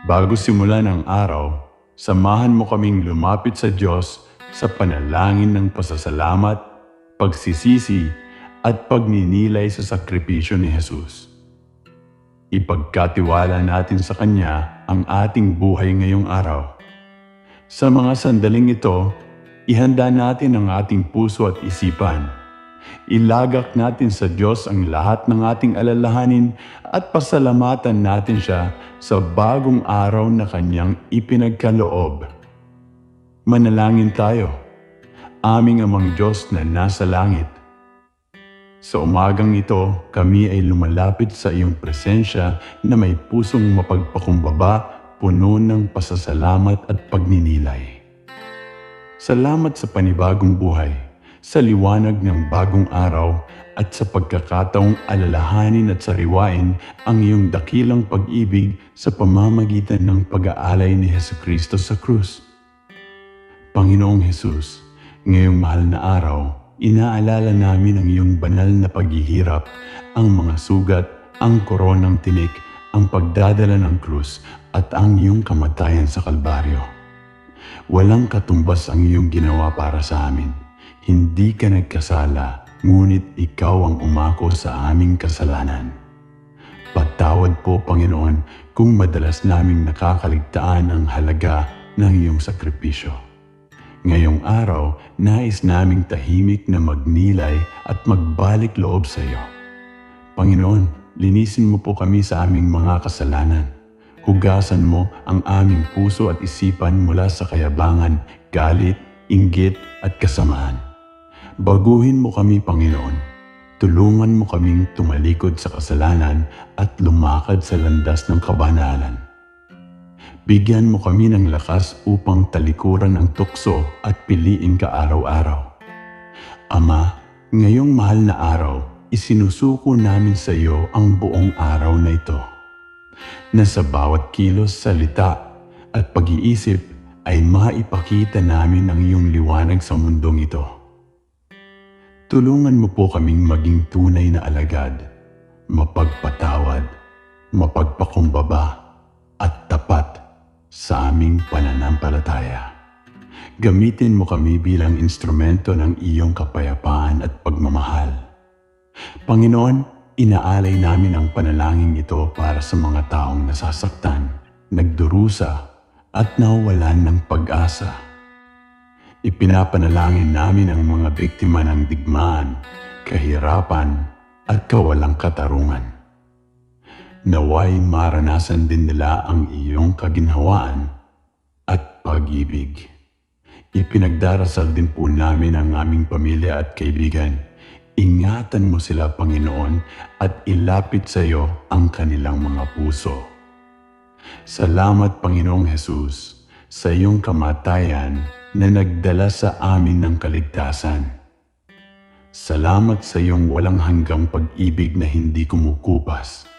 Bago simulan ang araw, samahan mo kaming lumapit sa Diyos sa panalangin ng pasasalamat, pagsisisi, at pagninilay sa sakripisyo ni Jesus. Ipagkatiwala natin sa Kanya ang ating buhay ngayong araw. Sa mga sandaling ito, ihanda natin ang ating puso at isipan. Ilagak natin sa Diyos ang lahat ng ating alalahanin at pasalamatan natin siya sa bagong araw na Kanyang ipinagkaloob. Manalangin tayo. Aming amang Diyos na nasa langit. Sa umagang ito, kami ay lumalapit sa iyong presensya na may pusong mapagpakumbaba, puno ng pasasalamat at pagninilay. Salamat sa panibagong buhay, sa liwanag ng bagong araw at sa pagkakataong alalahanin at sariwain ang iyong dakilang pag-ibig sa pamamagitan ng pag-aalay ni Heso Kristo sa krus. Panginoong Hesus, ngayong mahal na araw, inaalala namin ang iyong banal na paghihirap, ang mga sugat, ang koronang tinik, ang pagdadala ng krus at ang iyong kamatayan sa Kalbaryo. Walang katumbas ang iyong ginawa para sa amin. Hindi ka nagkasala, ngunit ikaw ang umako sa aming kasalanan. Patawad po, Panginoon, kung madalas naming nakakaligtaan ang halaga ng iyong sakripisyo. Ngayong araw, nais naming tahimik na magnilay at magbalik loob sa iyo. Panginoon, linisin mo po kami sa aming mga kasalanan. Hugasan mo ang aming puso at isipan mula sa kayabangan, galit, inggit at kasamaan. Baguhin mo kami, Panginoon. Tulungan mo kaming tumalikod sa kasalanan at lumakad sa landas ng kabanalan. Bigyan mo kami ng lakas upang talikuran ang tukso at piliin ka araw-araw. Ama, ngayong mahal na araw, isinusuko namin sa iyo ang buong araw na ito. Na sa bawat kilos, salita at pag-iisip ay maipakita namin ang iyong liwanag sa mundong ito. Tulungan mo po kaming maging tunay na alagad, mapagpatawad, mapagpakumbaba, at tapat sa aming pananampalataya. Gamitin mo kami bilang instrumento ng iyong kapayapaan at pagmamahal. Panginoon, inaalay namin ang panalangin ito para sa mga taong nasasaktan, nagdurusa, at nawalan ng pag-asa. Ipinapanalangin namin ang mga biktima ng digmaan, kahirapan, at kawalang katarungan. Naway maranasan din nila ang iyong kaginhawaan at pag-ibig. Ipinagdarasal din po namin ang aming pamilya at kaibigan. Ingatan mo sila, Panginoon, at ilapit sa iyo ang kanilang mga puso. Salamat, Panginoong Hesus, sa iyong kamatayan na nagdala sa amin ng kaligtasan. Salamat sa iyong walang hanggang pag-ibig na hindi kumukupas.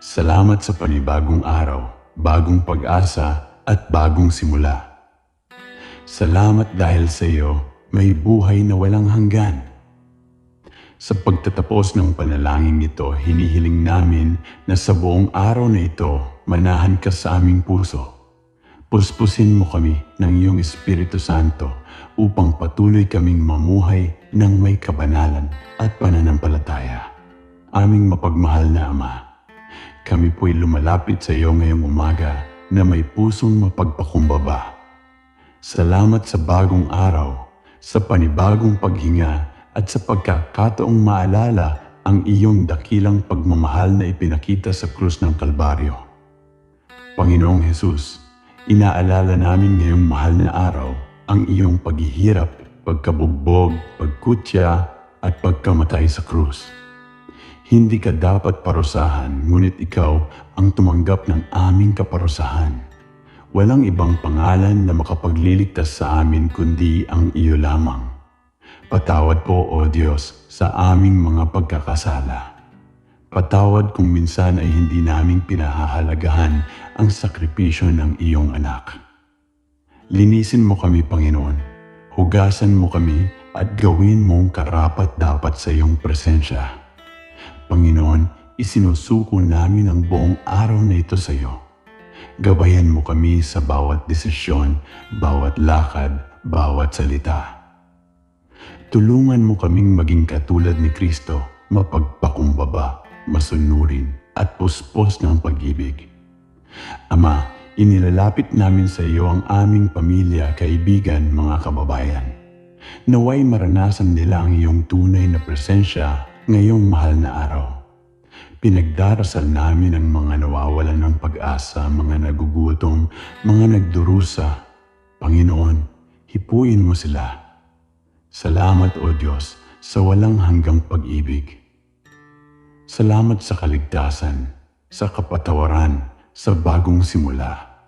Salamat sa panibagong araw, bagong pag-asa at bagong simula. Salamat dahil sa iyo may buhay na walang hanggan. Sa pagtatapos ng panalangin ito, hinihiling namin na sa buong araw na ito, manahan ka sa aming puso. Puspusin mo kami ng iyong Espiritu Santo upang patuloy kaming mamuhay ng may kabanalan at pananampalataya. Aming mapagmahal na Ama, kami po'y lumalapit sa iyo ngayong umaga na may pusong mapagpakumbaba. Salamat sa bagong araw, sa panibagong paghinga at sa pagkakataong maalala ang iyong dakilang pagmamahal na ipinakita sa krus ng Kalbaryo. Panginoong Hesus, inaalala namin ngayong mahal na araw ang iyong paghihirap, pagkabugbog, pagkutya at pagkamatay sa krus. Hindi ka dapat parusahan, ngunit ikaw ang tumanggap ng aming kaparusahan. Walang ibang pangalan na makapagliligtas sa amin kundi ang iyo lamang. Patawad po, O Diyos, sa aming mga pagkakasala. Patawad kung minsan ay hindi namin pinahahalagahan ang sakripisyo ng iyong anak. Linisin mo kami, Panginoon. Hugasan mo kami at gawin mong karapat dapat sa iyong presensya. Panginoon, isinusuko namin ang buong araw na ito sa iyo. Gabayan mo kami sa bawat desisyon, bawat lakad, bawat salita. Tulungan mo kaming maging katulad ni Kristo, mapagpakumbaba, masunurin, at puspos ng pag-ibig. Ama, inilalapit namin sa iyo ang aming pamilya, kaibigan, mga kababayan. Naway maranasan nila ang iyong tunay na presensya ngayong mahal na araw. Pinagdarasal namin ang mga nawawalan ng pag-asa, mga nagugutom, mga nagdurusa. Panginoon, hipuin mo sila. Salamat o Diyos sa walang hanggang pag-ibig. Salamat sa kaligtasan, sa kapatawaran, sa bagong simula.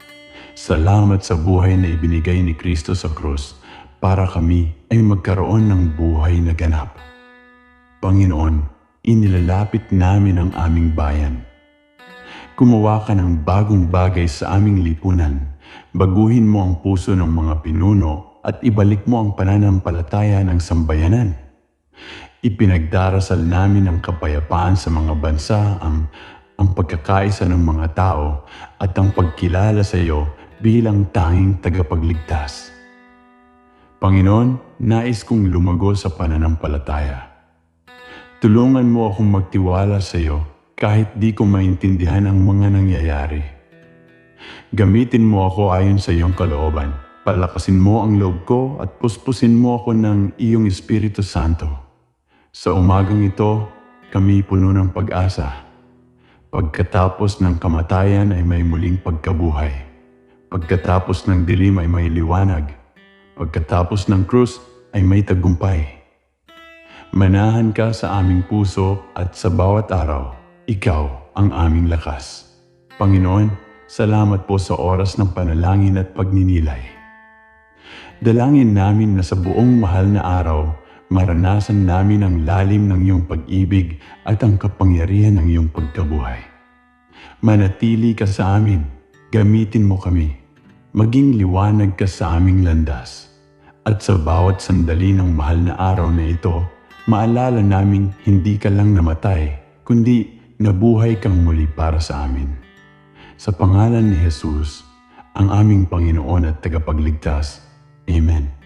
Salamat sa buhay na ibinigay ni Kristo sa krus para kami ay magkaroon ng buhay na ganap. Panginoon, inilalapit namin ang aming bayan. Gumawa ka ng bagong bagay sa aming lipunan. Baguhin mo ang puso ng mga pinuno at ibalik mo ang pananampalataya ng sambayanan. Ipinagdarasal namin ang kapayapaan sa mga bansa, ang, ang pagkakaisa ng mga tao at ang pagkilala sa iyo bilang tanging tagapagligtas. Panginoon, nais kong lumago sa pananampalataya. Tulungan mo akong magtiwala sa iyo kahit di ko maintindihan ang mga nangyayari. Gamitin mo ako ayon sa iyong kalooban. Palakasin mo ang loob ko at puspusin mo ako ng iyong Espiritu Santo. Sa umagang ito, kami puno ng pag-asa. Pagkatapos ng kamatayan ay may muling pagkabuhay. Pagkatapos ng dilim ay may liwanag. Pagkatapos ng krus ay may tagumpay. Manahan ka sa aming puso at sa bawat araw, ikaw ang aming lakas. Panginoon, salamat po sa oras ng panalangin at pagninilay. Dalangin namin na sa buong mahal na araw, maranasan namin ang lalim ng iyong pag-ibig at ang kapangyarihan ng iyong pagkabuhay. Manatili ka sa amin, gamitin mo kami, maging liwanag ka sa aming landas. At sa bawat sandali ng mahal na araw na ito, maalala naming hindi ka lang namatay, kundi nabuhay kang muli para sa amin. Sa pangalan ni Jesus, ang aming Panginoon at tagapagligtas, Amen.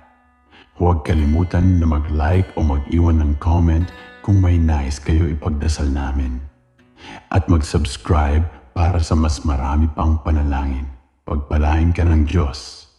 Huwag kalimutan na mag-like o mag-iwan ng comment kung may nais kayo ipagdasal namin. At mag-subscribe para sa mas marami pang panalangin. Pagpalain ka ng Diyos.